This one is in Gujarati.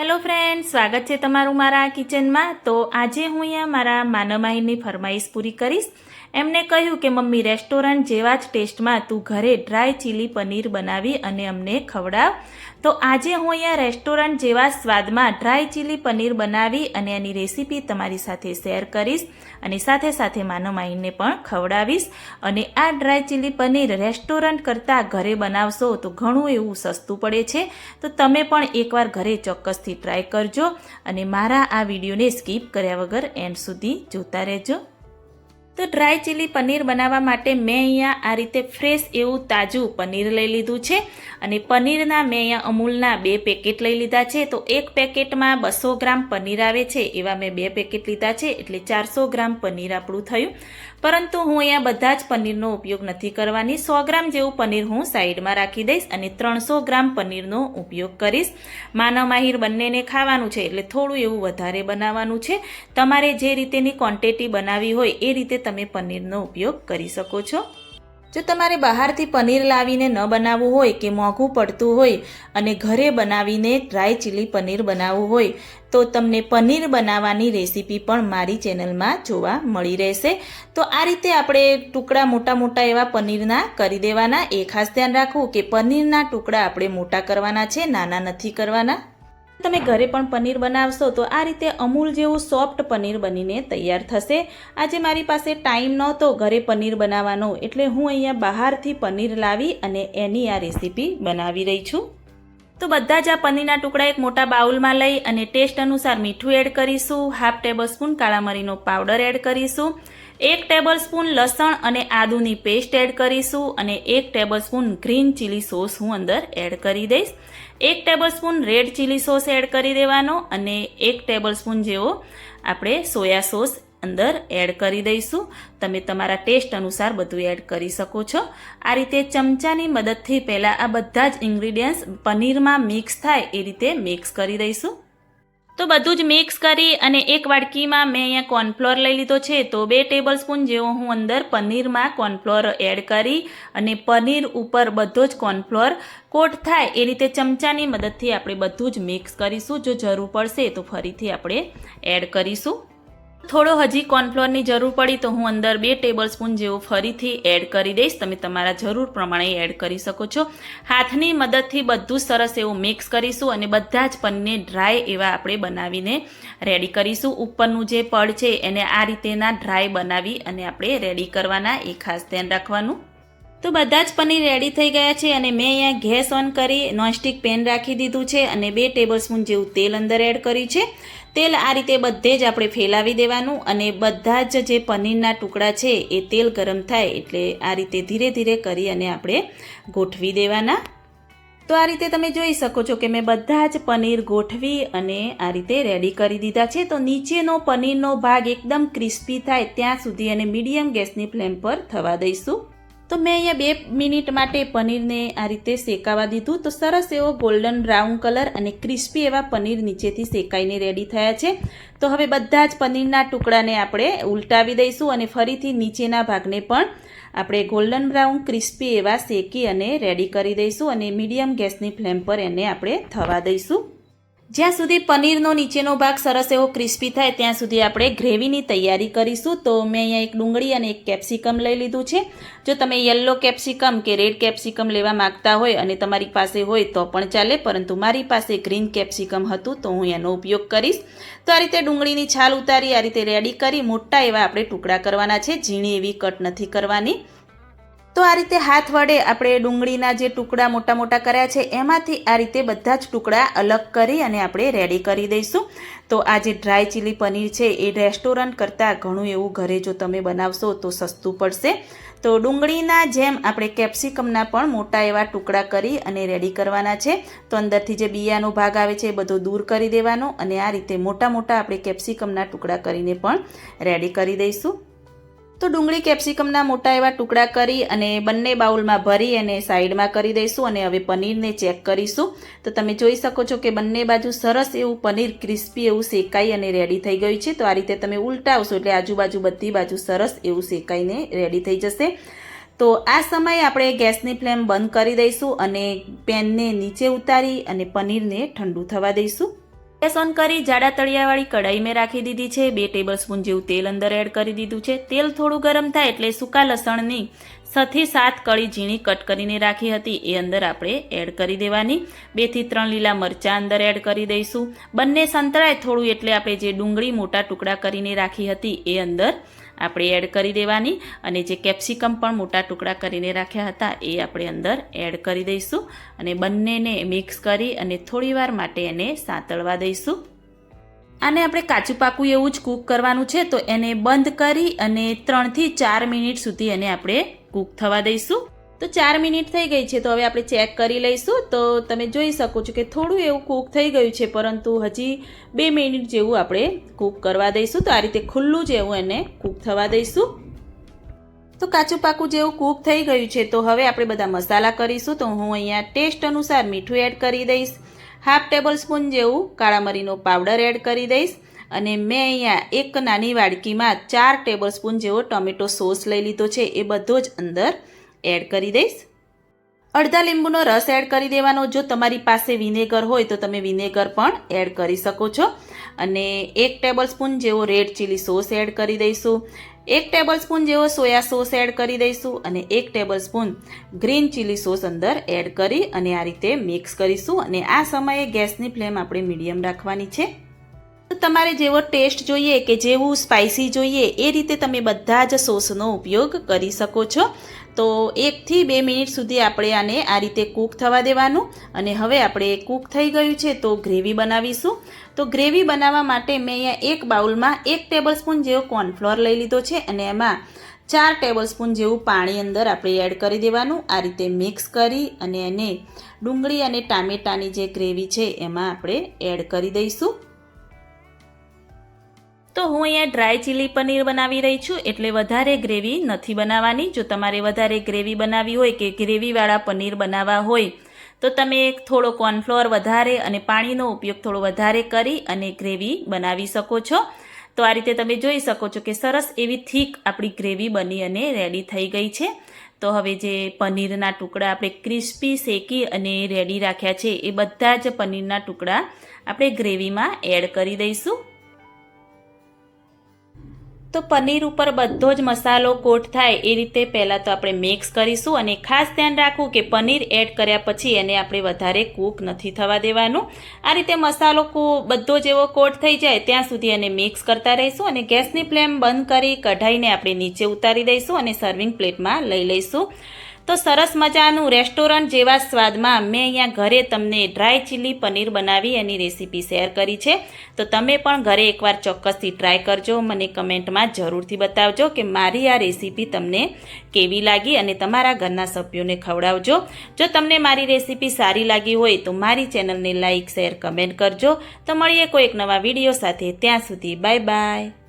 હેલો ફ્રેન્ડ સ્વાગત છે તમારું મારા કિચનમાં તો આજે હું અહીંયા મારા માનવમાહીની ફરમાઈશ પૂરી કરીશ. એમને કહ્યું કે, મમ્મી, રેસ્ટોરન્ટ જેવા જ ટેસ્ટમાં તું ઘરે ડ્રાય ચીલી પનીર બનાવી અને અમને ખવડાવ. તો આજે હું અહીંયા રેસ્ટોરન્ટ જેવા સ્વાદમાં ડ્રાય ચીલી પનીર બનાવી અને એની રેસીપી તમારી સાથે શેર કરીશ અને સાથે સાથે માનવમાહીને પણ ખવડાવીશ. અને આ ડ્રાય ચીલી પનીર રેસ્ટોરન્ટ કરતાં ઘરે બનાવશો તો ઘણું એવું સસ્તું પડે છે. તો તમે પણ એકવાર ઘરે ચોક્કસથી ટ્રાય કરજો અને મારા આ વિડીયોને સ્કીપ કર્યા વગર એન્ડ સુધી જોતા રહેજો. તો ડ્રાય ચીલી પનીર બનાવવા માટે મેં અહીંયા આ રીતે ફ્રેશ એવું તાજું પનીર લઈ લીધું છે. અને પનીરના મેં અહીંયા અમૂલના બે પેકેટ લઈ લીધા છે. તો એક પેકેટમાં બસો ગ્રામ પનીર આવે છે. એવા મેં બે પેકેટ લીધા છે. એટલે ચારસો ગ્રામ પનીર આપણું થયું. પરંતુ હું અહીંયા બધા જ પનીરનો ઉપયોગ નથી કરવાની. સો ગ્રામ જેવું પનીર હું સાઈડમાં રાખી દઈશ અને ત્રણસો ગ્રામ પનીરનો ઉપયોગ કરીશ. માનવ માહિર બંનેને ખાવાનું છે એટલે થોડું એવું વધારે બનાવવાનું છે. તમારે જે રીતેની ક્વોન્ટિટી બનાવી હોય એ રીતે તમે પનીરનો ઉપયોગ કરી શકો છો. જો તમારે બહારથી પનીર લાવીને ન બનાવવું હોય કે મોંઘું પડતું હોય અને ઘરે બનાવીને ડ્રાય ચીલી પનીર બનાવવું હોય, તો તમને પનીર બનાવવાની રેસીપી પણ મારી ચેનલમાં જોવા મળી રહેશે. તો આ રીતે આપણે ટુકડા મોટા મોટા એવા પનીરના કરી દેવાના. એ ખાસ ધ્યાન રાખવું કે પનીરના ટુકડા આપણે મોટા કરવાના છે, નાના નથી કરવાના. તમે ઘરે પણ પનીર બનાવશો તો આ રીતે અમૂલ જેવું સોફ્ટ પનીર બનીને તૈયાર થશે. આજે મારી પાસે ટાઈમ નહોતો ઘરે પનીર બનાવવાનો, એટલે હું અહીંયા બહારથી પનીર લાવી અને એની આ રેસીપી બનાવી રહી છું. તો બધા જ આ પનીરના ટુકડા એક મોટા બાઉલમાં લઈ અને ટેસ્ટ અનુસાર મીઠું એડ કરીશું, હાફ ટેબલ સ્પૂન કાળા મરીનો પાવડર એડ કરીશું, એક ટેબલ સ્પૂન લસણ અને આદુની પેસ્ટ એડ કરીશું અને એક tablespoon green chilli sauce હું અંદર એડ કરી દઈશ. એક tablespoon red chilli sauce add કરી દેવાનો અને એક ટેબલ સ્પૂન જેવો આપણે સોયા સોસ અંદર એડ કરી દઈશું. તમે તમારા ટેસ્ટ અનુસાર બધું એડ કરી શકો છો. આ રીતે ચમચાની મદદથી પહેલાં આ બધા જ ઇન્ગ્રીડિયન્ટ્સ પનીરમાં મિક્સ થાય એ રીતે મિક્સ કરી દઈશું. તો બધું જ મિક્સ કરી અને એક વાડકીમાં મેં અહીંયા કોર્નફ્લોર લઈ લીધો છે. તો બે ટેબલ સ્પૂન જેવો હું અંદર પનીરમાં કોર્નફ્લોર એડ કરી અને પનીર ઉપર બધો જ કોર્નફ્લોર કોટ થાય એ રીતે ચમચાની મદદથી આપણે બધું જ મિક્સ કરીશું. જો જરૂર પડશે તો ફરીથી આપણે એડ કરીશું. થોડો હજી કોર્નફ્લોરની જરૂર પડી તો હું અંદર બે ટેબલ સ્પૂન જેવું ફરીથી એડ કરી દઈશ. તમે તમારા જરૂર પ્રમાણે એડ કરી શકો છો. હાથની મદદથી બધું સરસ એવું મિક્સ કરીશું અને બધા જ પનને ડ્રાય એવા આપણે બનાવીને રેડી કરીશું. ઉપરનું જે પડ છે એને આ રીતેના ડ્રાય બનાવી અને આપણે રેડી કરવાના. એ ખાસ ધ્યાન રાખવાનું. તો બધા જ પનીર રેડી થઈ ગયા છે અને મેં અહીંયા ગેસ ઓન કરી, નોનસ્ટિક પેન રાખી દીધું છે અને બે ટેબલ સ્પૂન જેવું તેલ અંદર એડ કર્યું છે. તેલ આ રીતે બધે જ આપણે ફેલાવી દેવાનું અને બધા જ જે પનીરના ટુકડા છે એ તેલ ગરમ થાય એટલે આ રીતે ધીરે ધીરે કરી અને આપણે ગોઠવી દેવાના. તો આ રીતે તમે જોઈ શકો છો કે મેં બધા જ પનીર ગોઠવી અને આ રીતે રેડી કરી દીધા છે. તો નીચેનો પનીરનો ભાગ એકદમ ક્રિસ્પી થાય ત્યાં સુધી અને મીડિયમ ગેસની ફ્લેમ પર થવા દઈશું. તો મેં અહીંયા બે મિનિટ માટે પનીરને આ રીતે શેકાવા દીધું. તો સરસ એવો ગોલ્ડન બ્રાઉન કલર અને ક્રિસ્પી એવા પનીર નીચેથી શેકાઈને રેડી થયા છે. તો હવે બધા જ પનીરના ટુકડાને આપણે ઉલટાવી દઈશું અને ફરીથી નીચેના ભાગને પણ આપણે ગોલ્ડન બ્રાઉન, ક્રિસ્પી એવા શેકી અને રેડી કરી દઈશું અને મીડિયમ ગેસની ફ્લેમ પર એને આપણે થવા દઈશું. જ્યાં સુધી પનીરનો નીચેનો ભાગ સરસ એવો ક્રિસ્પી થાય, ત્યાં સુધી આપણે ગ્રેવીની તૈયારી કરીશું. તો મેં અહીંયા એક ડુંગળી અને એક કેપ્સિકમ લઈ લીધું છે. જો તમે યલો કેપ્સિકમ કે રેડ કેપ્સિકમ લેવા માગતા હોય અને તમારી પાસે હોય તો પણ ચાલે, પરંતુ મારી પાસે ગ્રીન કેપ્સિકમ હતું તો હું એનો ઉપયોગ કરીશ. તો આ રીતે ડુંગળીની છાલ ઉતારી, આ રીતે રેડી કરી, મોટા એવા આપણે ટુકડા કરવાના છે. ઝીણી એવી કટ નથી કરવાની. તો આ રીતે હાથ વડે આપણે ડુંગળીના જે ટુકડા મોટા મોટા કર્યા છે, એમાંથી આ રીતે બધા જ ટુકડા અલગ કરી અને આપણે રેડી કરી દઈશું. તો આ જે ડ્રાય ચીલી પનીર છે, એ રેસ્ટોરન્ટ કરતાં ઘણું એવું ઘરે જો તમે બનાવશો તો સસ્તું પડશે. તો ડુંગળીના જેમ આપણે કેપ્સિકમના પણ મોટા એવા ટુકડા કરી અને રેડી કરવાના છે. તો અંદરથી જે બિયાનો ભાગ આવે છે, એ બધો દૂર કરી દેવાનો અને આ રીતે મોટા મોટા આપણે કેપ્સિકમના ટુકડા કરીને પણ રેડી કરી દઈશું. તો ડુંગળી કેપ્સિકમના મોટા એવા ટુકડા કરી અને બંને બાઉલમાં ભરી અને સાઈડમાં કરી દઈશું અને હવે પનીરને ચેક કરીશું. તો તમે જોઈ શકો છો કે બંને બાજુ સરસ એવું પનીર ક્રિસ્પી એવું શેકાઈ અને રેડી થઈ ગયું છે. તો આ રીતે તમે ઉલટાવશો એટલે આજુબાજુ બધી બાજુ સરસ એવું શેકાઈને રેડી થઈ જશે. તો આ સમયે આપણે ગેસની ફ્લેમ બંધ કરી દઈશું અને પેનને નીચે ઉતારી અને પનીરને ઠંડુ થવા દઈશું. ગેસ ઓન કરી જાડા તળિયાવાળી કઢાઈ મેં રાખી દીધી છે. બે ટેબલ સ્પૂન જેવું તેલ અંદર એડ કરી દીધું છે. તેલ થોડું ગરમ થાય એટલે સૂકા લસણની છથી સાત કળી ઝીણી કટ કરીને રાખી હતી. એ અંદર આપણે એડ કરી દેવાની. બેથી ત્રણ લીલા મરચાં અંદર એડ કરી દઈશું. બંને સંતરાય થોડું એટલે આપણે જે ડુંગળી મોટા ટુકડા કરીને રાખી હતી, એ અંદર આપણે એડ કરી દેવાની અને જે કેપ્સિકમ પણ મોટા ટુકડા કરીને રાખ્યા હતા એ આપણે અંદર એડ કરી દઈશું અને બંનેને મિક્સ કરી અને થોડીવાર માટે એને સાંતળવા દઈશું. આને આપણે કાચું પાકું એવું જ કૂક કરવાનું છે તો એને બંધ કરી અને ત્રણથી ચાર મિનિટ સુધી એને આપણે કૂક થવા દઈશું. તો ચાર મિનિટ થઈ ગઈ છે, તો હવે આપણે ચેક કરી લઈશું. તો તમે જોઈ શકો છો કે થોડું એવું કૂક થઈ ગયું છે, પરંતુ હજી બે મિનિટ જેવું આપણે કૂક કરવા દઈશું. તો આ રીતે ખુલ્લું જેવું એને કૂક થવા દઈશું. તો કાચું પાકું જેવું કૂક થઈ ગયું છે, તો હવે આપણે બધા મસાલા કરીશું. તો હું અહીંયા ટેસ્ટ અનુસાર મીઠું એડ કરી દઈશ. હાફ ટેબલ સ્પૂન જેવું કાળા મરીનો પાવડર એડ કરી દઈશ. અને મેં અહીંયા એક નાની વાડકીમાં ચાર ટેબલ સ્પૂન જેવો ટોમેટો સોસ લઈ લીધો છે, એ બધો જ અંદર એડ કરી દઈશ. અડધા લીંબુનો રસ એડ કરી દેવાનો. જો તમારી પાસે વિનેગર હોય તો તમે વિનેગર પણ એડ કરી શકો છો. અને એક ટેબલ સ્પૂન જેવો રેડ ચીલી સોસ એડ કરી દઈશું. એક ટેબલ સ્પૂન જેવો સોયા સોસ એડ કરી દઈશું અને એક tablespoon green chilli sauce અંદર એડ કરી અને આ રીતે મિક્સ કરીશું અને આ સમયે ગેસની ફ્લેમ આપણે મીડિયમ રાખવાની છે. તો તમારે જેવો ટેસ્ટ જોઈએ કે જેવું સ્પાઇસી જોઈએ એ રીતે તમે બધા જ સોસનો ઉપયોગ કરી શકો છો. તો એકથી બે મિનિટ સુધી આપણે આને આ રીતે કૂક થવા દેવાનું અને હવે આપણે કૂક થઈ ગયું છે તો ગ્રેવી બનાવીશું. તો ગ્રેવી બનાવવા માટે મેં અહીંયા એક બાઉલમાં એક ટેબલ સ્પૂન જેવો કોર્નફ્લોર લઈ લીધો છે અને એમાં ચાર ટેબલ સ્પૂન જેવું પાણી અંદર આપણે એડ કરી દેવાનું. આ રીતે મિક્સ કરી અને એને ડુંગળી અને ટામેટાની જે ગ્રેવી છે એમાં આપણે એડ કરી દઈશું. તો હું અહીંયા ડ્રાય ચીલી પનીર બનાવી રહી છું, એટલે વધારે ગ્રેવી નથી બનાવવાની. જો તમારે વધારે ગ્રેવી બનાવવી હોય કે ગ્રેવીવાળા પનીર બનાવવા હોય, તો તમે થોડો કોર્નફ્લોર વધારે અને પાણીનો ઉપયોગ થોડો વધારે કરી અને ગ્રેવી બનાવી શકો છો. તો આ રીતે તમે જોઈ શકો છો કે સરસ એવી થીક આપણી ગ્રેવી બની અને રેડી થઈ ગઈ છે. તો હવે જે પનીરના ટુકડા આપણે ક્રિસ્પી શેકી અને રેડી રાખ્યા છે, એ બધા જ પનીરના ટુકડા આપણે ગ્રેવીમાં એડ કરી દઈશું. તો પનીર ઉપર બધો જ મસાલો કોટ થાય એ રીતે પહેલાં તો આપણે મિક્સ કરીશું અને ખાસ ધ્યાન રાખવું કે પનીર એડ કર્યા પછી એને આપણે વધારે કૂક નથી થવા દેવાનું. આ રીતે મસાલો બધો જેવો કોટ થઈ જાય ત્યાં સુધી એને મિક્સ કરતા રહીશું અને ગેસની ફ્લેમ બંધ કરી કઢાઈને આપણે નીચે ઉતારી દઈશું અને સર્વિંગ પ્લેટમાં લઈ લઈશું. તો સરસ મજાનું રેસ્ટોરન્ટ જેવા સ્વાદમાં મેં અહીંયા ઘરે તમને ડ્રાય ચીલી પનીર બનાવી એની રેસીપી શેર કરી છે. તો તમે પણ ઘરે એકવાર ચોક્કસથી ટ્રાય કરજો, મને કમેન્ટમાં જરૂરથી બતાવજો કે મારી આ રેસીપી તમને કેવી લાગી અને તમારા ઘરના સભ્યોને ખવડાવજો. જો તમને મારી રેસીપી સારી લાગી હોય તો મારી ચેનલને લાઇક શેર, કમેન્ટ કરજો. તો મળીએ કોઈ એક નવા વીડિયો સાથે. ત્યાં સુધી બાય બાય.